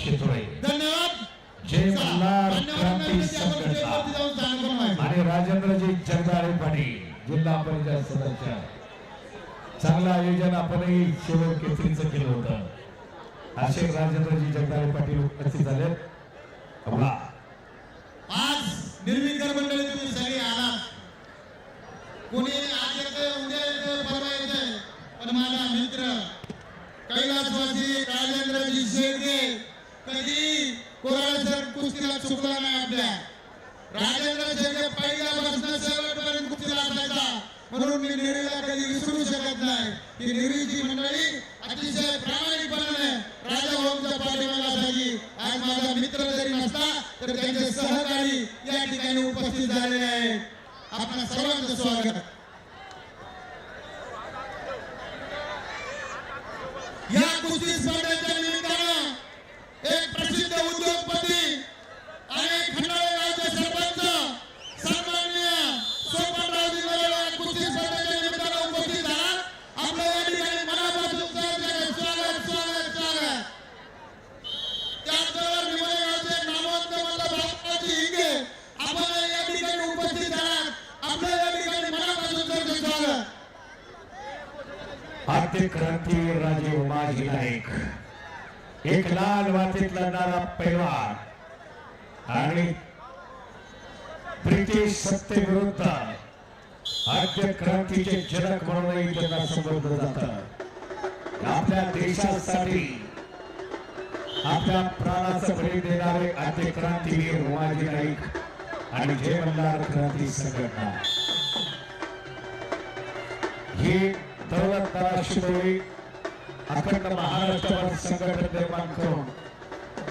शितोळे जय मल्हार क्रांती संघटना. आणि राजेंद्रजी जगदाळे पाटील जिल्हा परिषद सदस्य. चांगलं आयोजन आपणही शेवट केसरीचं केलं होतं. असे राजेंद्रजी जगदाळे पाटील उपस्थित झाले. आज निर्विकार मंडळी तुम्ही सगळे आलात. कोणी आज येतं उद्या येतं परवा येतं. पण माझा मित्र कैलासवासी राजेंद्रजी शेळके कधी? कोराळसर कुस्तीला चुकला नाही आपल्या. राजेंद्र शेळके पहिल्यापासून शेवटपर्यंत कुस्तीला असायचा. म्हणून मी निरीला कधी विसरू शकत नाही. की निरीची मंडळी अतिशय प्रामाणिकपणाने राजा भाऊंच्या पाठीमागे असायची. आज माझा मित्र जरी नसता तर त्यांचे सहकारी या ठिकाणी उपस्थित झालेले आहेत. आपण सर्वांचं स्वागत. या कुस्ती स्पर्धेच्या निमित्तानं एक प्रसिद्ध उद्योगपती आणि खंडाळे गावचे सरपंच सन्माननीय सोपानराव दिवाळे या कुस्ती स्पर्धेच्या निमित्तानं उपस्थित झाला आपल्या या ठिकाणी मनापासून स्वागत स्वागत स्वागत स्वागत त्याचबरोबर निवळे गावचे नामवंत मतलब बाबाजी हिंगे आपण या ठिकाणी उपस्थित झालात आपल्या या ठिकाणी मनापासून सरचं स्वागत आद्य क्रांती राजे उमाजी नाईक. एक लाल मातीत लढणारा पैलवान आणि ब्रिटिश सत्तेविरुद्ध आद्य क्रांतीचे जनक म्हणूनही त्यांना संबोधलं जात. आपल्या देशासाठी आपल्या प्राणाचं बळी देणारे आद्य क्रांतीवीर उमाजी नाईक आणि जय मल्हार क्रांती संघटना. ही दौलतदारा शिदोरी अखंड महाराष्ट्रावर संघटन निर्माण करून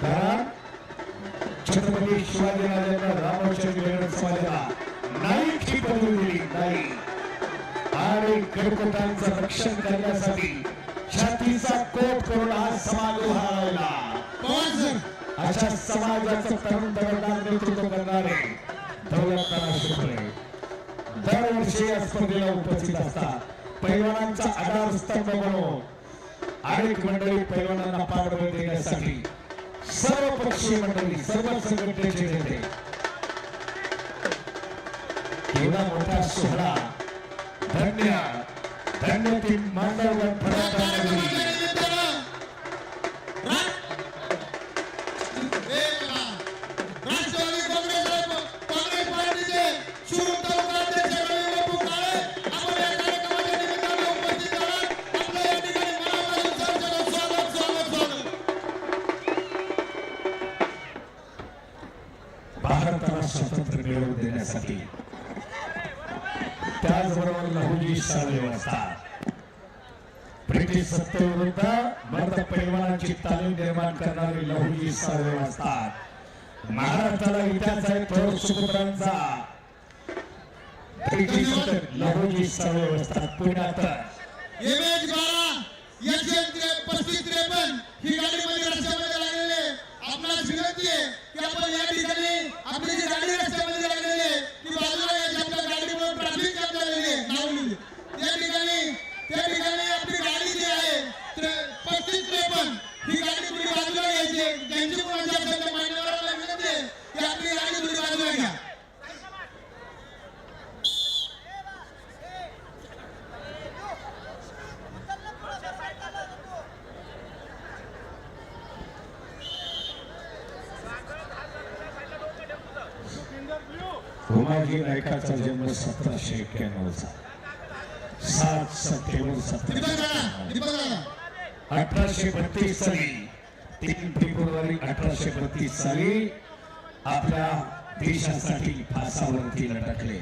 कारण छत्रपती शिवाजीराजांना रामोत्सव वेगळं समाजाला नाईक ही पदवी दिली. नाही आणि गडकोटांचं रक्षण करण्यासाठी छातीचा कोट करून हा समाज उभा राहिला अशा समाजाचं तरुण दरदार नेतृत्व करणारे दौलतदारा शिदोरे दरवर्षी या स्पर्धेला उपस्थित असतात. पैलवानांचा आधारस्तंभ म्हणून अनेक मंडळी पैलवानांना पाठबळ देण्यासाठी सर्व पक्षीय मंडळी सर्व संघटनेचे नेते. एवढा मोठा सोहळा. धन्य धन्य ती मांडवगड भारताला स्वातंत्र्य मिळवून देण्यासाठी. त्याचबरोबर लहुजी साळवे असतात ब्रिटिश सत्तेविरुद्ध मर्द पैलवानांची तालीम निर्माण करणारे लहुजी साळवे असतात महाराष्ट्राला इतिहास आहे थोर सुपुत्रांचा. ब्रिटिश लहुजी साळवे असतात पुण्यात. एमएच बारा एकशे पस्तीस त्रेपन्न ही गाडी मध्ये रस्त्यामध्ये लागलेली आपणास विनंती आहे की आपण या ठिकाणी आपली जी गाडी रस्त्यामध्ये लागलेली आहे ती बाजूला यायची आपल्या गाडीवर ट्रॅफिक जाम झालेली आहे नाव लिहिली त्या ठिकाणी त्या ठिकाणी आपली गाडी जी आहे त्रे- पस्तीस त्रेपन्न ही गाडी तुम्ही बाजूला घ्यायची आहे. ज्यांची कोणाची असेल त्या मान्यवरांना विनंती आहे की आपली गाडी तुम्ही बाजूला घ्या उमाजी नायकाचा जन्म सतराशे एक्क्याण्णवचा सात सप्टेंबर अठराशे बत्तीस साली तीन फेब्रुवारी अठराशे बत्तीस साली आपल्या देशासाठी फासावरती लटकले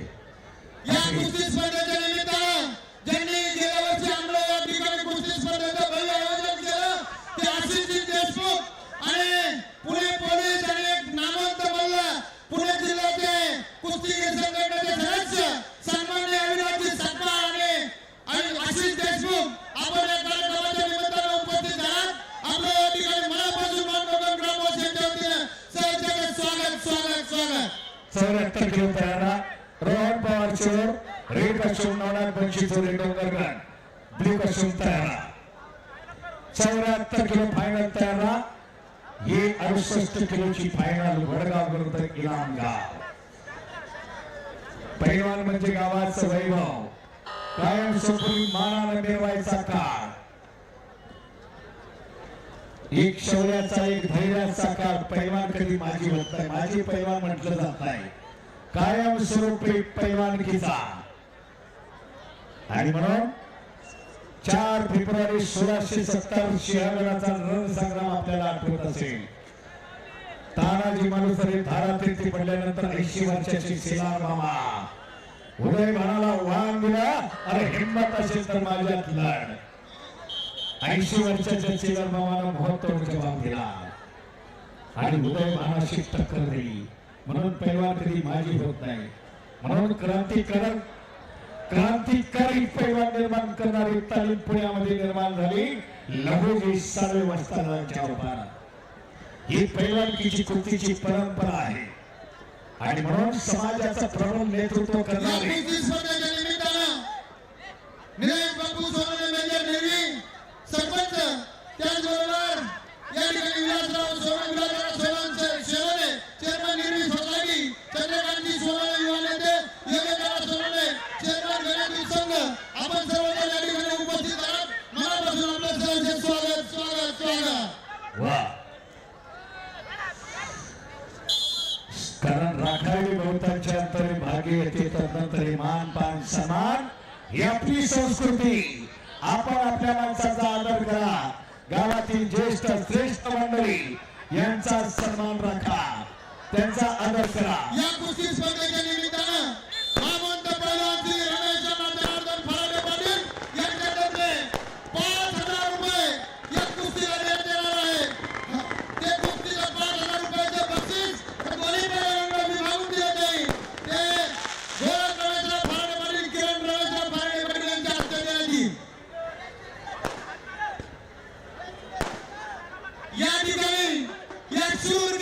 या कुस्ती स्पर्धेच्या निमित्तानं ज्यांनी गेल्या वर्षी आमला या ठिकाणी कुस्ती स्पर्धेचं भव्य आयोजन केलं ते आशिषजी देशमुख आणि पुणे पोलीस आणि एक नामवंत मल्ल पुणे जिल्ह्याचे कुस्तीगीर संघटनेचे सदस्य सन्मान्य अविनाशजी सत्ता आणि आणि आशिष देशमुख आपण या कार्यक्रमाच्या निमित्तानं उपस्थित आहात आपलं या ठिकाणी मनापासून मानवगण ग्रामवासियांच्या वतीनं सहजगत स्वागत स्वागत स्वागत चौऱ्याहत्तर किलो तयारा रोहन पवार चोर रेड कशोम नवनाथ बंशी चोरे डोंगरगड ब्ल्यू कशोम तयारा. चौऱ्याहत्तर किलो फायनल तयारा. ही अडुसष्ट किलोची फायनल वडगाव विरुद्ध इनाम पैलवान म्हणजे गावाचं वैभव. कायम संपूर्ण मानानं मिरवायचा काळ. एक शौर्याचा एक धैर्याचा काळ. पैलवान कधी माझी होत नाही. माझी पैलवान म्हटलं जात नाही. कायम स्वरूपी आणि म्हणून चार फेब्रुवारी सोळाशे सत्तर शिहागडाचा रणसंग्राम आपल्याला आठवत असेल. तानाजी मालुसरे धारातीर्थी पडल्यानंतर ऐंशी वर्षाची सेना मामा. उदय म्हणाला वाहन दिला. अरे हिंमत असेल तर माझ्यात लढ. ऐंशी वर्षाच्या सेना मामाला महत्त्व जबाब दिला. आणि उदय भानाशी टक्कर दिली. म्हणून पैलवान कधी माझी होत नाही. म्हणून क्रांतिकारक क्रांतिकारी पैलवान निर्माण करणारी तालीम पुण्यामध्ये निर्माण झाली लघुजी साळवे वस्तादांच्या रूपानं. ही पैलवानकीची कृतीची परंपरा आहे. आणि म्हणून समाजाचं प्रबळ नेतृत्व करणारी बापू सोनवणे मेजर नेहमी सरपंच त्याचबरोबर या ठिकाणी विलासराव सोमन विलासराव सोनवणे आपण सर्वजण या ठिकाणी उपस्थित आहात. मनापासून आपलं सहर्ष स्वागत स्वागत स्वागत. वा. कारण राखाडी बहुतांच्या अंतरे भागी येते तदनंतर मान पान सन्मान ही आपली संस्कृती. आपण आपल्या माणसाचा आदर करा. गावातील ज्येष्ठ श्रेष्ठ मंडळी यांचा सन्मान राखा. त्यांचा आदर करा. या कुस्ती स्पर्धेच्या निमित्तानं नामवंत पैलवान श्री रमेश अण्णा जनार्दन फराडे पाटील यांच्यातर्फे पाच हजार रुपये या कुस्तीला देण्यात येणार आहे ते कुस्तीला पाच हजार रुपयाचे बक्षीस हे दोन्ही पैलवानांना विभागून दिले जाईल ते गोरख रमेशराव फराडे पाटील किरण रमेशराव फराडे पाटील यांच्या हस्ते देण्यात येईल या ठिकाणी या शूर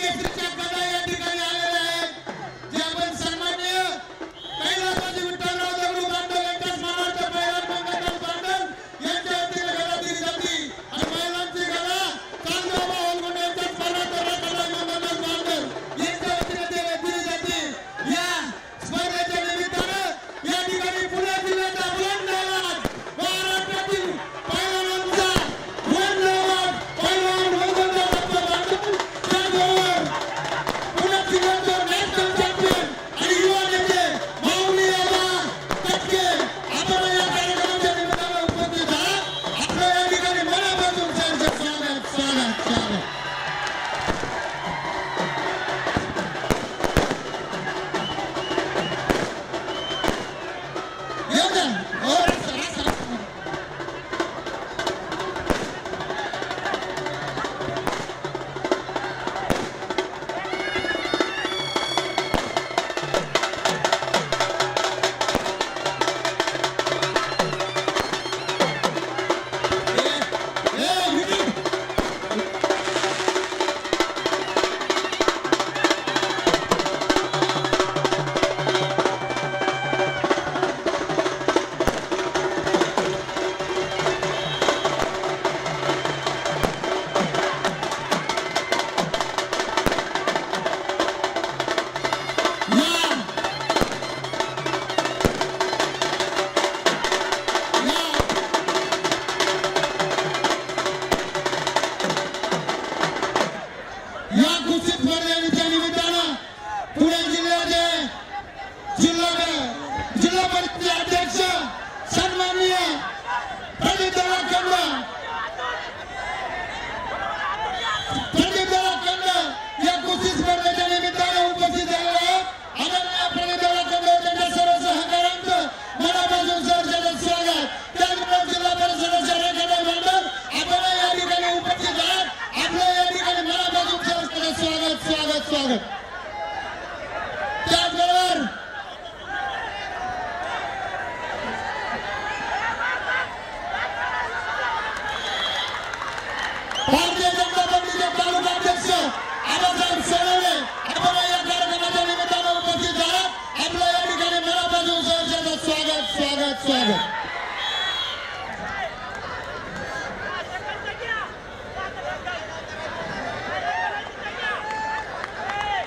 स्वागत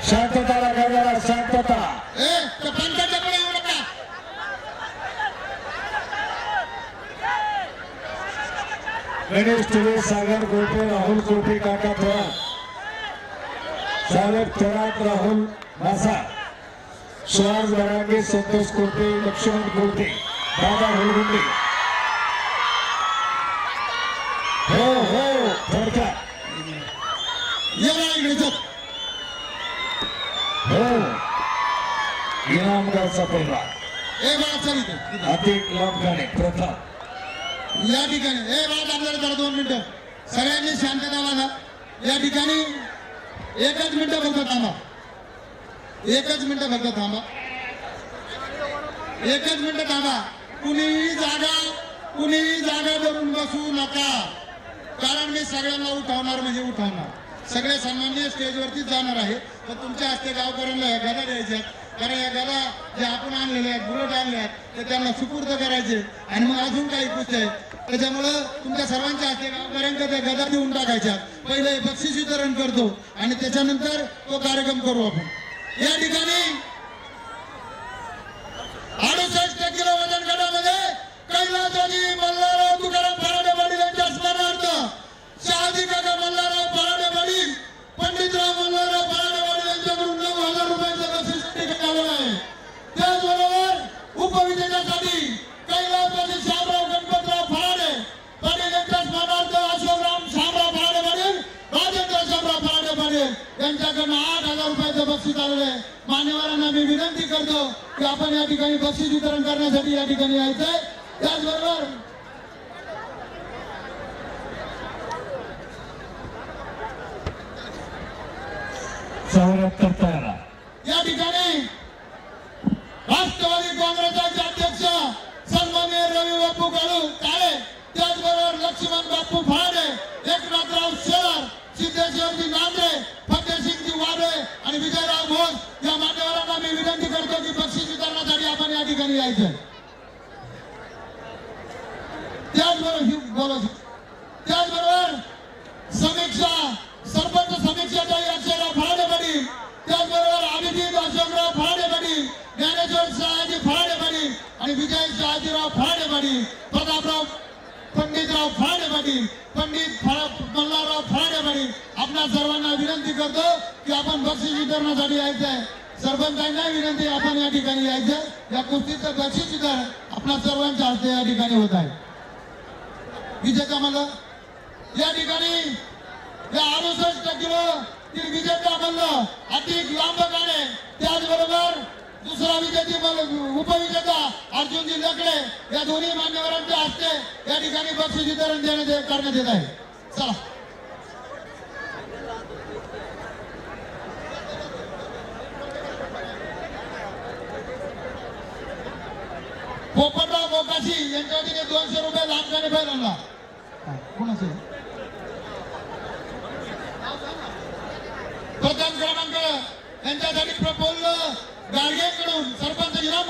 शांतता राखा शांतता। ए पंचाच्या पुढे येऊ नका गणेश सागर गोटे राहुल कोटे काका थोरात सागर थोरात राहुल मासा। सुहास बरांगे संतोष कोटे लक्ष्मण कोटे दादा हुलगुंडे हो हो थोडक्यात. ये बघा इकडे चल. हो. इनामगावचा पहिला. ए इथे. अतिक लांबगाणे प्रथम या ठिकाणी. ए बाळा आपल्याला जरा दोन मिनिटं. सगळ्यांनी शांतता वाजा या ठिकाणी एकच मिनिटं फक्त थांबा. एकच मिनिटं फक्त थांबा. एकच मिनिटं थांबा. कुणीही जागा कुणीही जागा धरून बसू नका. कारण मी सगळ्यांना उठवणार म्हणजे उठवणार. सगळे सन्माननीय स्टेजवरती जाणार आहे. तर तुमच्या हस्ते गावकऱ्यांना ह्या गदा द्यायच्या कारण या गदा जे आपण आणलेले आहेत बुलेट आणले आहेत ते त्यांना सुपूर्द करायचे आणि मग अजून काही गोष्टी आहेत. त्याच्यामुळं तुमच्या सर्वांच्या हस्ते गावकऱ्यांकडे त्या गदा देऊन टाकायच्या पहिले बक्षीस वितरण करतो आणि त्याच्यानंतर तो कार्यक्रम करू आपण. या ठिकाणी अडुसष्ट किलो वजन गटामध्ये कैलासवादी मल्हारराव तुकाराम फराडे पाटील यांच्या स्मरणार्थ शहाजी काका मल्हारराव फराडे पाटील पंडितराव मल्हारराव फराडे पाटील यांच्याकडून नऊ हजार रुपयांचं बक्षीस तिकीट आलेलं आहे त्याचबरोबर उपविजेत्यासाठी कैलासवादी शामराव गणपतराव फराडे पाटील यांच्या स्मरणार्थ अशोकराम शामराव फराडे पाटील राजेंद्र शामराव फराडे पाटील यांच्याकडनं आठ हजार रुपयाचं बक्षीस आलेलं आहे मान्यवरांना मी विनंती करतो की आपण या ठिकाणी बक्षीस वितरण करण्यासाठी या ठिकाणी यायचंय त्याचबरोबर चौऱ्याहत्तर तयारा या ठिकाणी राष्ट्रवादी काँग्रेसचे अध्यक्ष सन्माननीय रवी बापू काळू काळे त्याचबरोबर लक्ष्मण बापू फळाडे एकनाथराव शेळर सिद्धेश्वरजी नांद्रे फतेसिंगजी वाबळे आणि विजयराव घोष या मान्यवरांना मी विनंती करतो की बक्षीस वितरणासाठी आपण या ठिकाणी यायचं. त्याचबरोबर ही बोला त्याचबरोबर समीक्षा सरपंच समीक्षाच्या अक्षरराव फळाडे पाटील त्याचबरोबर अभिजित अशोकराव फळाडे पाटील ज्ञानेश्वर शहाजी फळाडे पाटील आणि विजय शहाजीराव फळाडे पाटील प्रतापराव पंडितराव फळाडे पाटील पंडित मल्हारराव फळाडे पाटील आपल्या सर्वांना विनंती करतो की आपण बक्षीस वितरणासाठी यायचं आहे सरपंचांना विनंती आपण या ठिकाणी यायचं. या कुस्तीचं बक्षीस वितरण आपल्या सर्वांच्या हस्ते या ठिकाणी होत आहे. विजेता मला या ठिकाणी या अडुसष्ट किलो ती विजेता म्हणलं अधिक लांब गाणे. त्याचबरोबर दुसरा विजेती उपविजेता अर्जुनजी लकडे या दोन्ही मान्यवरांच्या हस्ते या ठिकाणी बक्षीस वितरण देण्यात करण्यात येत आहे. चला. पोपटराव बोकाशी यांच्या वतीने दोनशे रुपये लांबगाने बैलांना कोणाचे प्रथम क्रमांक. यांच्यासाठी प्रफुल्ल गाडगेकडून सरपंच इनाम